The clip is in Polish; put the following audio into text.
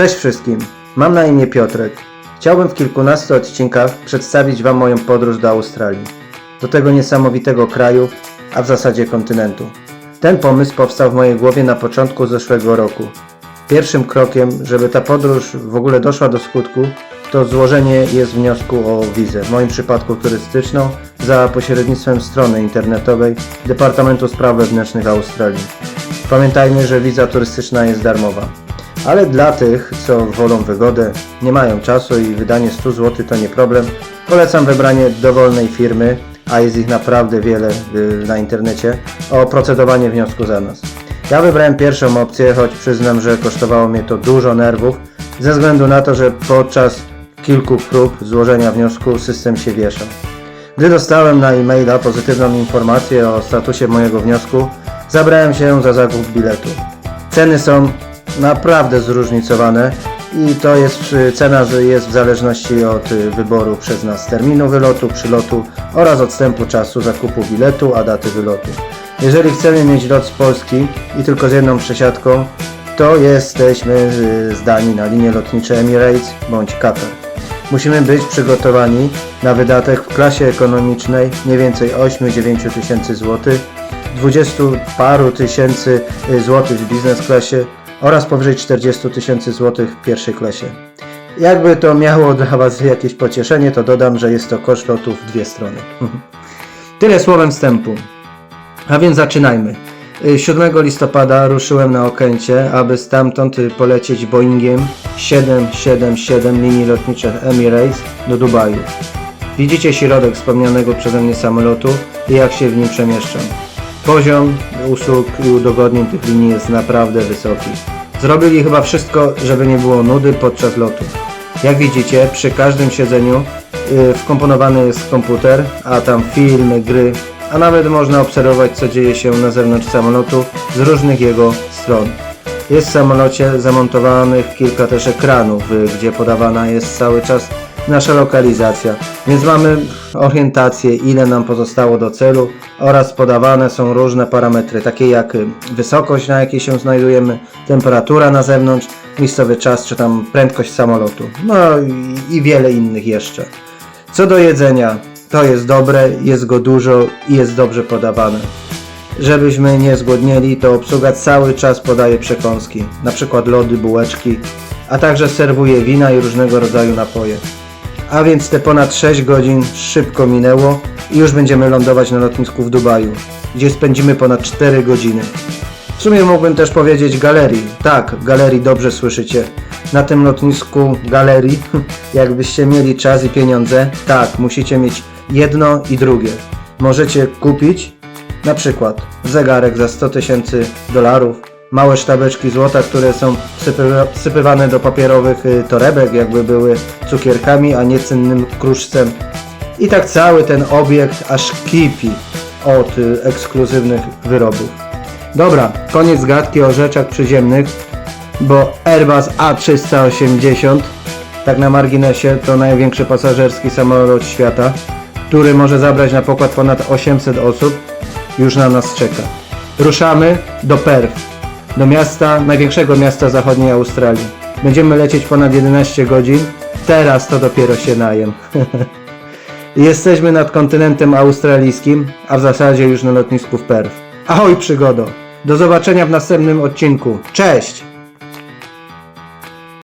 Cześć wszystkim, mam na imię Piotrek. Chciałbym w kilkunastu odcinkach przedstawić Wam moją podróż do Australii. Do tego niesamowitego kraju, a w zasadzie kontynentu. Ten pomysł powstał w mojej głowie na początku zeszłego roku. Pierwszym krokiem, żeby ta podróż w ogóle doszła do skutku, to złożenie jest wniosku o wizę, w moim przypadku turystyczną, za pośrednictwem strony internetowej Departamentu Spraw Wewnętrznych Australii. Pamiętajmy, że wiza turystyczna jest darmowa. Ale dla tych, co wolą wygodę, nie mają czasu i wydanie 100 zł to nie problem, polecam wybranie dowolnej firmy, a jest ich naprawdę wiele y, na internecie, o procedowanie wniosku za nas. Ja wybrałem pierwszą opcję, choć przyznam, że kosztowało mnie to dużo nerwów, ze względu na to, że podczas kilku prób złożenia wniosku system się wieszał. Gdy dostałem na e-maila pozytywną informację o statusie mojego wniosku, zabrałem się za zakup biletu. Ceny są naprawdę zróżnicowane i to jest cena że jest w zależności od y, wyboru przez nas terminu wylotu, przylotu oraz odstępu czasu zakupu biletu, a daty wylotu. Jeżeli chcemy mieć lot z Polski i tylko z jedną przesiadką, to jesteśmy y, zdani na linie lotnicze Emirates bądź Qatar. Musimy być przygotowani na wydatek w klasie ekonomicznej mniej więcej 8-9 tysięcy złotych, 20 paru tysięcy y, złotych w biznes klasie oraz powyżej 40 tysięcy złotych w pierwszej klasie. Jakby to miało dla Was jakieś pocieszenie, to dodam, że jest to koszt lotu w dwie strony. Tyle słowem wstępu. A więc zaczynajmy. Y, 7 listopada ruszyłem na Okęcie, aby stamtąd y, polecieć Boeingiem 777 linii lotniczych Emirates do Dubaju. Widzicie środek wspomnianego przeze mnie samolotu i jak się w nim przemieszczam. Poziom usług i udogodnień tych linii jest naprawdę wysoki. Zrobili chyba wszystko, żeby nie było nudy podczas lotu. Jak widzicie, przy każdym siedzeniu y, wkomponowany jest komputer, a tam filmy, gry, a nawet można obserwować co dzieje się na zewnątrz samolotu z różnych jego stron. Jest w samolocie zamontowanych kilka też ekranów, y, gdzie podawana jest cały czas nasza lokalizacja, więc mamy orientację, ile nam pozostało do celu oraz podawane są różne parametry, takie jak y, wysokość, na jakiej się znajdujemy, temperatura na zewnątrz, miejscowy czas, czy tam prędkość samolotu, no i, wiele innych jeszcze. Co do jedzenia, to jest dobre, jest go dużo i jest dobrze podawane. Żebyśmy nie zgłodnieli, to obsługa cały czas podaje przekąski, na przykład lody, bułeczki, a także serwuje wina i różnego rodzaju napoje. A więc te ponad 6 godzin szybko minęło i już będziemy lądować na lotnisku w Dubaju, gdzie spędzimy ponad 4 godziny. W sumie mógłbym też powiedzieć galerii. Tak, galerii dobrze słyszycie. Na tym lotnisku galerii, jakbyście mieli czas i pieniądze, tak, musicie mieć jedno i drugie. Możecie kupić na przykład zegarek za 100 tysięcy dolarów, małe sztabeczki złota, które są wsypywane do papierowych y, torebek, jakby były cukierkami, a nie cennym kruszcem. I tak cały ten obiekt aż kipi od y, ekskluzywnych wyrobów. Dobra, koniec gadki o rzeczach przyziemnych, bo Airbus A380, tak na marginesie, to największy pasażerski samolot świata, który może zabrać na pokład ponad 800 osób, już na nas czeka. Ruszamy do Perth, do miasta, największego miasta zachodniej Australii. Będziemy lecieć ponad 11 godzin, teraz to dopiero się najem. Jesteśmy nad kontynentem australijskim, a w zasadzie już na lotnisku w Perth. Ahoj przygodo! Do zobaczenia w następnym odcinku. Cześć!